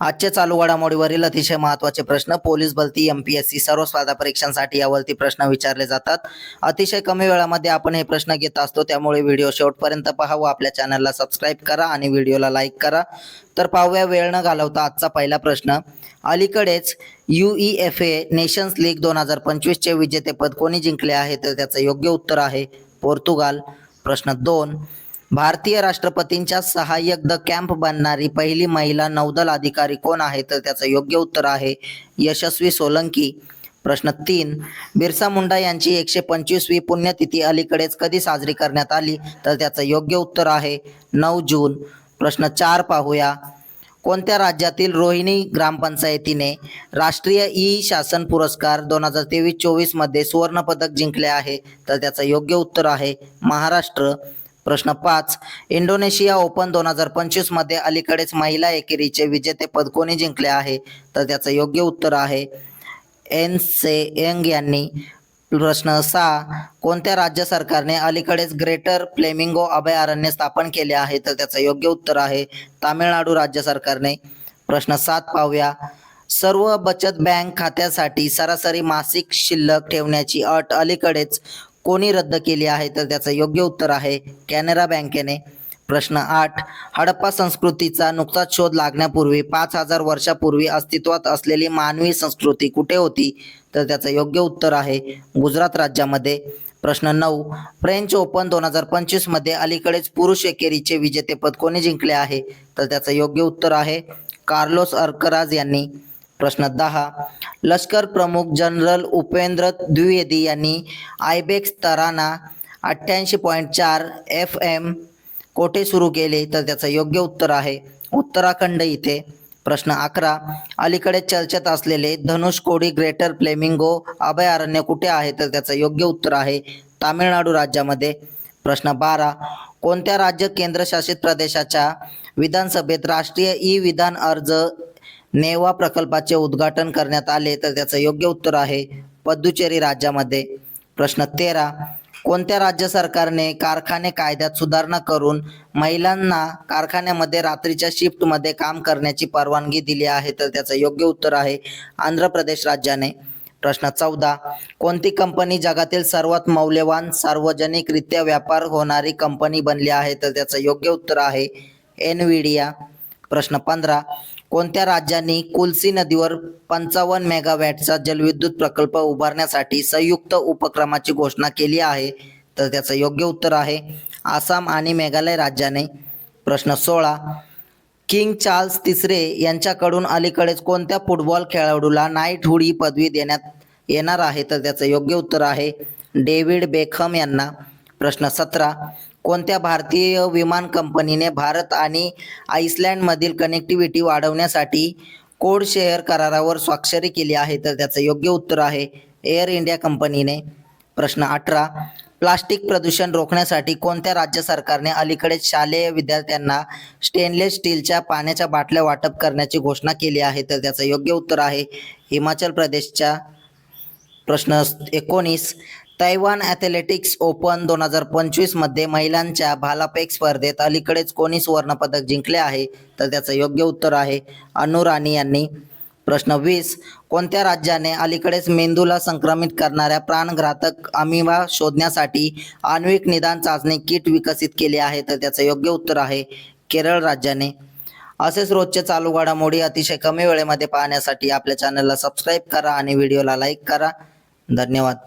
आजच्या चालू घडामोडीवरील अतिशय महत्त्वाचे प्रश्न पोलीस भरती एम पी एस सी सर्व स्पर्धा परीक्षांसाठी यावरती प्रश्न विचारले जातात. अतिशय कमी वेळामध्ये आपण हे प्रश्न घेत असतो त्यामुळे व्हिडिओ शेवटपर्यंत पहा व आपल्या चॅनलला सबस्क्राईब करा आणि व्हिडिओला लाईक करा. तर पाहूया वेळ न घालवता आजचा पहिला प्रश्न. अलीकडेच U E F A nations league दोन हजार पंचवीसचे विजेतेपद कोणी जिंकले आहे? तर त्याचं योग्य उत्तर आहे पोर्तुगाल. प्रश्न दोन. भारतीय राष्ट्रपतींच्या सहाय्यक द कॅम्प बनणारी पहिली महिला नौदल अधिकारी कोण आहे? तर त्याचं योग्य उत्तर आहे यशस्वी सोलंकी. प्रश्न तीन बिरसा मुंडा यांची एकशे पंचवीसवी पुण्यतिथी अलीकडेच कधी साजरी करण्यात आली? तर त्याचं योग्य उत्तर आहे नऊ जून. प्रश्न चार पाहूया. कोणत्या राज्यातील रोहिणी ग्रामपंचायतीने राष्ट्रीय ई शासन पुरस्कार दोन हजार तेवीस चोवीसमध्ये सुवर्णपदक जिंकले आहे? तर त्याचं योग्य उत्तर आहे महाराष्ट्र. प्रश्न पाच. इंडोनेशिया ओपन दोन हजार पंचवीसमध्ये अलीकडेच महिला एकेरीचे विजेतेपद कोणी जिंकले आहे? तर त्याचं योग्य उत्तर आहे एन से यंग यांनी. प्रश्न सहा. कोणत्या राज्य सरकारने अलीकडेच ग्रेटर फ्लेमिंगो अभयारण्य स्थापन केले आहे? तर त्याचं योग्य उत्तर आहे तामिळनाडू राज्य सरकारने. प्रश्न सात पाहूया. सर्व बचत बँक खात्यासाठी सरासरी मासिक शिल्लक ठेवण्याची अट अलीकडेच कोणी रद्द केली आहे तर त्याचं योग्य उत्तर आहे कॅनरा बँकेने. प्रश्न आठ हडप्पा संस्कृतीचा नुकताच शोध लागण्यापूर्वी पाच हजार वर्षापूर्वी अस्तित्वात असलेली मानवी संस्कृती कुठे होती तर त्याचं योग्य उत्तर आहे गुजरात राज्यामध्ये. प्रश्न नऊ फ्रेंच ओपन दोन हजार पंचवीसमध्ये अलीकडेच पुरुष एकेरीचे विजेतेपद कोणी जिंकले आहे? तर त्याचं योग्य उत्तर आहे कार्लोस अर्कराज यांनी. प्रश्न दहा. लष्कर प्रमुख जनरल उपेंद्र द्विवेदी यांनी आयबेक्स तराना अठ्ठ्याऐंशी पॉईंट चार एफ एम कोठे सुरू केले? तर त्याचं योग्य उत्तर आहे उत्तराखंड इथे. प्रश्न अकरा. अलीकडे चर्चेत असलेले धनुषकोडी ग्रेटर प्लेमिंगो अभयारण्य कुठे आहे? तर त्याचं योग्य उत्तर आहे तामिळनाडू राज्यामध्ये. प्रश्न बारा. कोणत्या राज्य केंद्रशासित प्रदेशाच्या विधानसभेत राष्ट्रीय ई विधान अर्ज नेवा प्रकल्पाचे उद्घाटन करण्यात आले तर त्याचं योग्य उत्तर आहे पद्दुचेरी राज्यामध्ये. प्रश्न तेरा कोणत्या राज्य सरकारने कारखाने कायद्यात सुधारणा करून महिलांना कारखान्यामध्ये रात्रीच्या शिफ्टमध्ये काम करण्याची परवानगी दिली आहे तर त्याचं योग्य उत्तर आहे आंध्र प्रदेश राज्याने. प्रश्न चौदा कोणती कंपनी जगातील सर्वात मौल्यवान सार्वजनिकरित्या व्यापार होणारी कंपनी बनली आहे तर त्याचं योग्य उत्तर आहे एनविडिया प्रश्न पंधरा. कोणत्या राज्यांनी कुलसी नदीवर पंचावन्न मेगावॅटचा जलविद्युत प्रकल्प उभारण्यासाठी संयुक्त उपक्रमाची घोषणा केली आहे? तर त्याचं योग्य उत्तर आहे आसाम आणि मेघालय राज्याने. प्रश्न सोळा. किंग चार्ल्स तिसरे यांच्याकडून अलीकडेच कोणत्या फुटबॉल खेळाडूला नाईटहुड ही पदवी देण्यात येणार आहे? तर त्याचं योग्य उत्तर आहे डेव्हिड बेखम यांना. प्रश्न सतरा. कोणत्या भारतीय विमान कंपनीने भारत आणि आइसलँडमधील कनेक्टिव्हिटी वाढवण्यासाठी कोड शेअर करारावर स्वाक्षरी केली आहे? तर त्याचं योग्य उत्तर आहे एअर इंडिया कंपनीने. प्रश्न अठरा. प्लास्टिक प्रदूषण रोखण्यासाठी कोणत्या राज्य सरकारने अलीकडेच शालेय विद्यार्थ्यांना स्टेनलेस स्टीलच्या पाण्याच्या बाटल्या वाटप करण्याची घोषणा केली आहे? तर त्याचं योग्य उत्तर आहे हिमाचल प्रदेशच्या प्रश्न एकोणीस. तैवान ॲथलेटिक्स ओपन दोन हजार पंचवीसमध्ये महिलांच्या भालापेक स्पर्धेत अलीकडेच कोणी सुवर्णपदक जिंकले आहे? तर त्याचं योग्य उत्तर आहे अनु राणी यांनी. प्रश्न वीस. कोणत्या राज्याने अलीकडेच मेंदूला संक्रमित करणाऱ्या प्राणघातक अमिवा शोधण्यासाठी आण्विक निदान चाचणी किट विकसित केले आहे? तर त्याचं योग्य उत्तर आहे केरळ राज्याने. असेच रोजचे चालू घडामोडी अतिशय कमी वेळेमध्ये पाहण्यासाठी आपल्या चॅनलला सबस्क्राईब करा आणि व्हिडिओला लाईक करा. धन्यवाद.